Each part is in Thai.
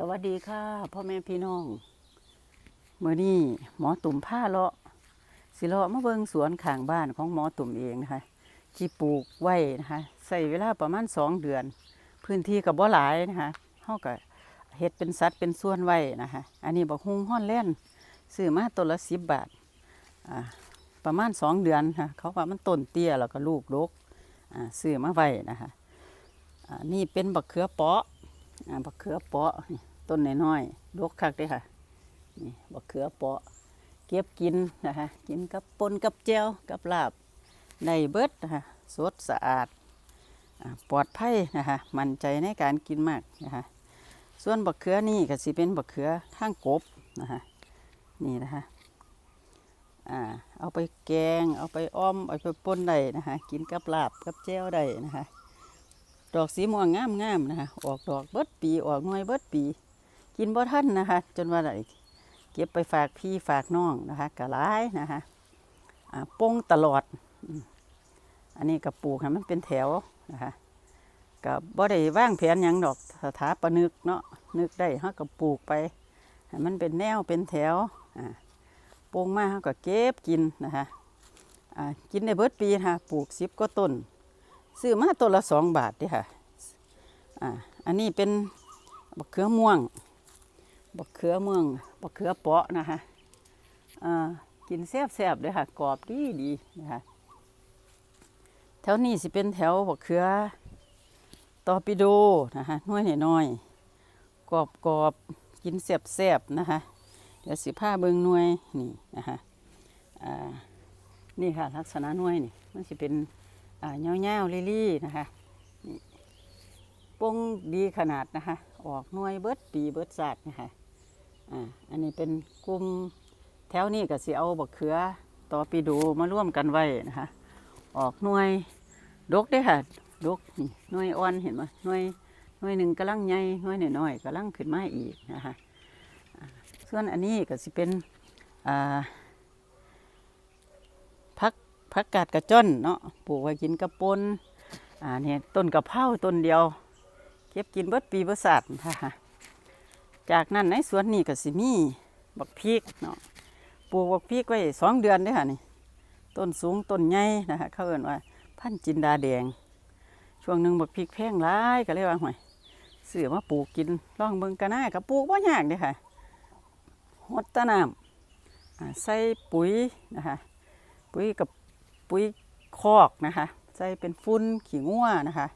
สวัสดีค่ะพ่อแม่พี่น้องเมื่อนี้หมอตุ่มผ้าเลาะสิเลาะมาเบิงสวนข้างบ้านของหมอตุ่มเองนะคะที่ปลูกไว้นะคะใส่เวลาประมาณสองเดือน พื้นที่กับบ่หลายนะคะเฮาก็เฮ็ดเป็นสัดเป็นส่วนไว้นะคะอันนี้บักฮุงฮ้อนแล่นซื้อมาต้นละสิบบาทประมาณสองเดือนค่ะเขาว่ามันต้นเตี้ยแล้วก็ลูกดกซื้อมาไว้นะคะนี่เป็นบักเขือเปาะอ่าบักเขือเปาะนี่ ต้นน้อยๆดกคักเด้ค่ะ นี่บักเขือเปาะ เก็บกินนะคะ กินกับปนกับแจวกับลาบในเบิดนะคะสดสะอาดปลอดภัยนะคะมั่นใจในการกินมากนะคะส่วนบักเขือนี่ก็สิเป็นบักเขือข้างกบนะคะนี่นะคะอ่าเอาไปแกงเอาไปอ้อมเอาไปป่นได้นะคะกินกับลาบกับแจวได้นะคะดอกสีม่วงงามงามๆนะคะออกดอกเบิดปีออกหน่วยเบิดปี กินบ่ทันนะคะ จนว่าได้เก็บไปฝากพี่ฝากน้องนะคะกะหลายนะคะอ่งตลอด อันนี้กับปลูกให้มันเป็นแถวนะคะกับบ่ได้ว่างแผนยังดอกสถาปนึกเนาะนึกได้เฮาก็ปลูกไปให้มันเป็นแนวเป็นแถวอ่าปงมาเฮาก็เก็บกินนะคะกินได้เบิดปีนะคะปลูกสิบก็ต้น ซื้อมาตัวละสองบาทด้อค่ะอันนี้เป็นบักเขือม่วง บักเขือเม่วงบักเขือเปาะนะคะอ่ากินแซ่บๆเลยค่ะกรอบดีดีนะคะแถวนี้สิเป็นแถวบักเขือตอปิโดนะคะน้อยน้อยๆกรอบกรอบกินแซ่บๆนะคะเดี๋ยวสิผ้าเบิงหน่วยนี่นะคะอ่านี่ค่ะลักษณะหน่วยนี่มันสิเป็นอ่าเงาๆลี่ๆนะคะนี่ปงดีขนาดนะคะ ออกหน่วยเบิดปีเบิดศาสตร์นะคะ อ่าอันนี้เป็นกลุ่มแถวนี้ก็สิเอาบักเขือต่อปีดูมาร่วมกันไว้นะคะ ออกหน่วยดกได้ค่ะดกนี่หน่วยอ่อนเห็นไหมหน่วยหน่วยหนึ่งกำลังใหญ่หน่วยน้อยๆกำลังขึ้นมาอีกนะคะส่วนอันนี้ก็สิเป็นพักพักกาดกระจ้อนเนาะปลูกไว้กินกระปนอ่าเนี่ยต้นกระเพราต้นเดียว เก็บกินเบิดปีเบิดศาสตร์ค่ะ จากนั้นในสวนนี่ก็สิมีบักพริกเนาะปลูกบักพริกไว้สองเดือนเด้ค่ะนี่ต้นสูงต้นใหญ่นะคะเขาเอ่นว่าพันจินดาแดง ช่วงหนึ่งบักพริกแพงหลายก็เลยว่าห่วยเสือมาปลูกกินลองเบิ่งกันหน้ากับปลูกว่ายากเด้อค่ะหดตะน้ำใส่ปุ๋ยนะคะปุ๋ยกับปุ๋ยคอกนะคะ ใส่เป็นฟุ้นขี้งัวนะคะ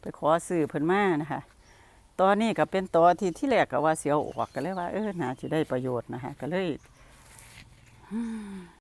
ไปขอซื้อเพิ่นมานะคะ ตอนนี้ก็เป็นตอที่ที่แรกก็ว่าเสียวออกก็เลยว่าเออน่าจะได้ประโยชน์นะคะก็เลย